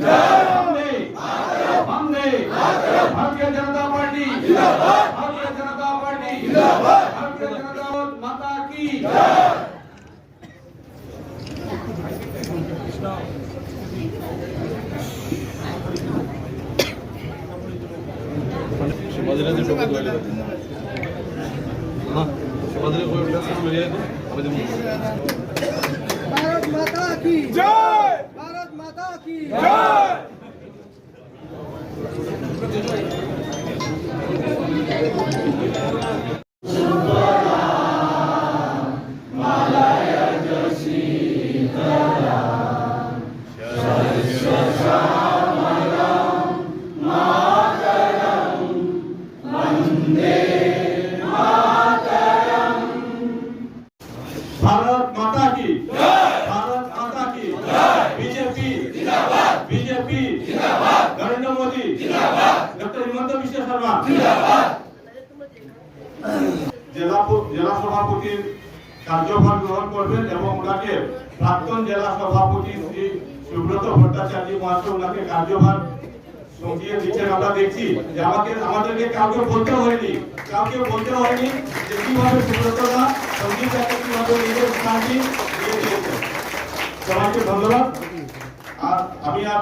वंदे वंदे Bharatiya Janata party Bharatiya Janata party Bharatiya Janata माता की शिवाजीराजे डोक्यात व्हायला हां शिवाजीराजे डोक्यात व्हायला आम्ही भारत माता की जय भारत माता की जय भारत माता की শর্মা জেলা সভাপতির কার্যভার গ্রহণ করবেন এবং ওনাকে প্রাক্তন জেলা সভাপতি শ্রী সুব্রত ভট্টাচার্য মহাশয় ওনাকে কার্যভার সঙ্গিয়ে দিচ্ছেন আমরা দেখছি যে আমাকে আমাদেরকে কাউকে বলতে হয়নি, কাউকে বলতে হয়নি যে কীভাবে সুব্রতরা সঙ্গীতটাকে কীভাবে নিজের স্থানটি দিয়ে দিয়েছেন সবাইকে ধন্যবাদ। আর আমি আর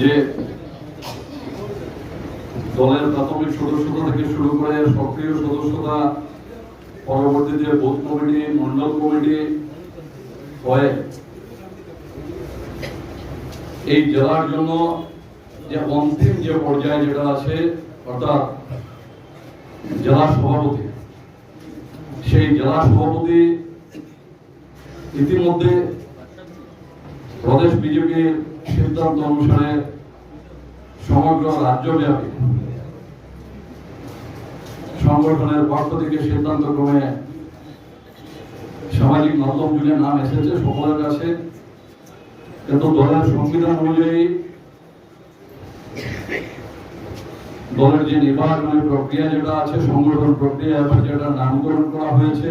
যে দলের প্রাথমিক সদস্যতা থেকে শুরু করে সক্রিয় সদস্যতা পরবর্তীতে বুথ কমিটি মন্ডল কমিটি হয়ে, এই জেলার জন্য যে অন্তিম যে পর্যায়ে যেটা আছে, অর্থাৎ জেলা সভাপতি, সেই জেলা সভাপতি ইতিমধ্যে প্রদেশ বিজেপির সিদ্ধান্ত অনুসারে সমগ্র রাজ্যব্যাপী সংগঠনের পক্ষ থেকে সিদ্ধান্ত ক্রমে সামাজিক মাধ্যম জুড়ে নাম এসেছে সকলের কাছে। কিন্তু দলের সংবিধান অনুযায়ী দলের যে নির্বাচনের প্রক্রিয়া যেটা আছে, সংগঠন প্রক্রিয়া, এবার যেটা নামকরণ করা হয়েছে,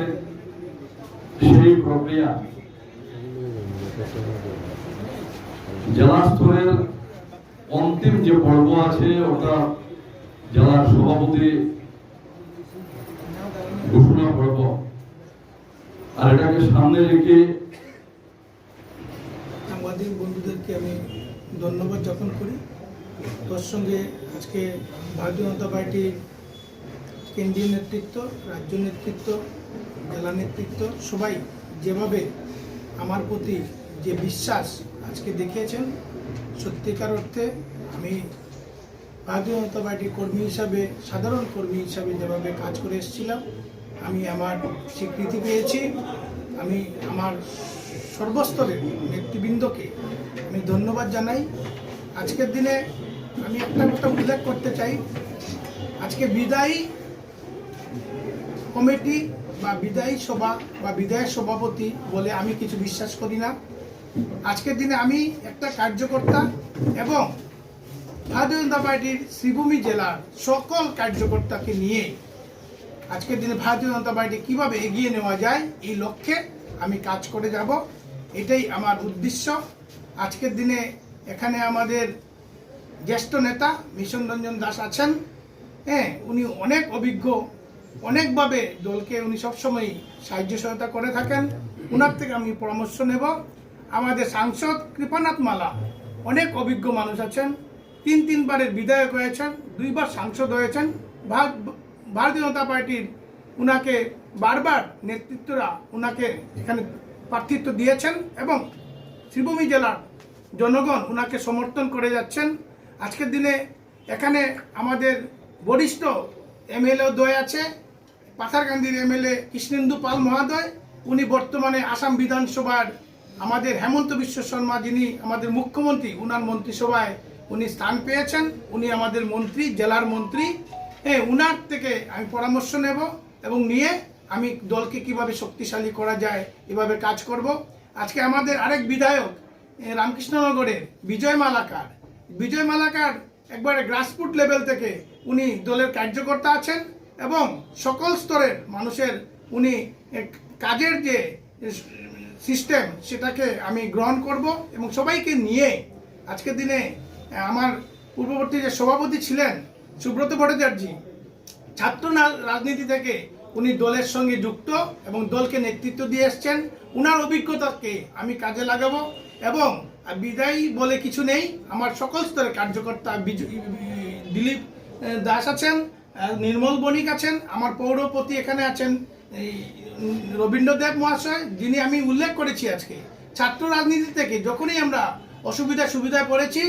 সেই প্রক্রিয়া জেলা স্তরের অন্তিম যে পর্ব আছে ওটা জেলার সভাপতি ঘোষণা পর্ব, আর এটাকে সামনে রেখে সাংবাদিক বন্ধুদেরকে আমি ধন্যবাদ জ্ঞাপন করি। তোর সঙ্গে আজকে ভারতীয় জনতা পার্টির কেন্দ্রীয় নেতৃত্ব, রাজ্য নেতৃত্ব, জেলা নেতৃত্ব, সবাই যেভাবে আমার প্রতি যে বিশ্বাস আজকে দেখিয়েছেন, সত্যিকার অর্থে আমি ভারতীয় জনতা পার্টির কর্মী হিসাবে, সাধারণ কর্মী হিসাবে যেভাবে কাজ করে এসেছিলাম, আমি আমার স্বীকৃতি পেয়েছি। আমি আমার সর্বস্তরের নেতৃবৃন্দকে আমি ধন্যবাদ জানাই। আজকের দিনে আমি একটা কথা উল্লেখ করতে চাই। আজকে বিদায়ী কমিটি বা বিদায়ী সভা বা বিদায়ী সভাপতি বলে আমি কিছু বিশ্বাস করি না। আজকের দিনে আমি একটা কার্যকর্তা এবং ভারতীয় জনতা পার্টির শ্রীভূমি জেলার সকল কার্যকর্তাকে নিয়ে আজকের দিনে ভারতীয় জনতা পার্টি কীভাবে এগিয়ে নেওয়া যায় এই লক্ষ্যে আমি কাজ করে যাব। এটাই আমার উদ্দেশ্য। আজকের দিনে এখানে আমাদের জ্যেষ্ঠ নেতা মিশন রঞ্জন দাস আছেন। হ্যাঁ উনি অনেক অভিজ্ঞ, অনেকভাবে দলকে উনি সবসময় সাহায্য সহায়তা করে থাকেন। ওনার থেকে আমি পরামর্শ নেব। আমাদের সাংসদ কৃপানাথ মালা অনেক অভিজ্ঞ মানুষ আছেন। তিন তিনবারের বিধায়ক হয়েছেন, দুইবার সাংসদ হয়েছেন। ভারত ভারতীয় জনতা পার্টির উনাকে বারবার নেতৃত্বরা উনাকে এখানে প্রার্থিত্ব দিয়েছেন এবং শ্রীভূমি জেলার জনগণ উনাকে সমর্থন করে যাচ্ছেন। আজকের দিনে এখানে আমাদের বরিষ্ঠ এমএলএ দ্বয় আছে, পাথারকান্দির এমএলএ কৃষ্ণেন্দু পাল মহাদয়। উনি বর্তমানে আসাম বিধানসভার আমাদের হেমন্ত বিশ্ব শর্মা যিনি আমাদের মুখ্যমন্ত্রী, উনার মন্ত্রিসভায় উনি স্থান পেয়েছেন। উনি আমাদের মন্ত্রী, জেলার মন্ত্রী। হ্যাঁ উনার থেকে আমি পরামর্শ নেব এবং নিয়ে আমি দলকে কীভাবে শক্তিশালী করা যায়, এভাবে কাজ করব। আজকে আমাদের আরেক বিধায়ক রামকৃষ্ণনগরের বিজয় মালাকার। বিজয় মালাকার একবারে গ্রাসরুট লেভেল থেকে উনি দলের কার্যকর্তা আছেন এবং সকল স্তরের মানুষের উনি কাজের যে সিস্টেম সেটাকে আমি গ্রহণ করব এবং সবাইকে নিয়ে আজকের দিনে আমার পূর্ববর্তী যে সভাপতি ছিলেন সুব্রত ভট্টাচার্য, ছাত্র রাজনীতি থেকে উনি দলের সঙ্গে যুক্ত এবং দলকে নেতৃত্ব দিয়ে এসছেন। উনার অভিজ্ঞতাকে আমি কাজে লাগাবো এবং বিদায়ী বলে কিছু নেই। আমার সকল স্তরের কার্যকর্তা দিলীপ দাস আছেন নির্মল বণিক আছেন। আমার পৌরপতি এখানে আছেন রবীন্দ্রদেব মহাশয়, যিনি আমি উল্লেখ করেছি আজকে, ছাত্র রাজনীতি থেকে যখনই আমরা অসুবিধা সুবিধায় পড়েছি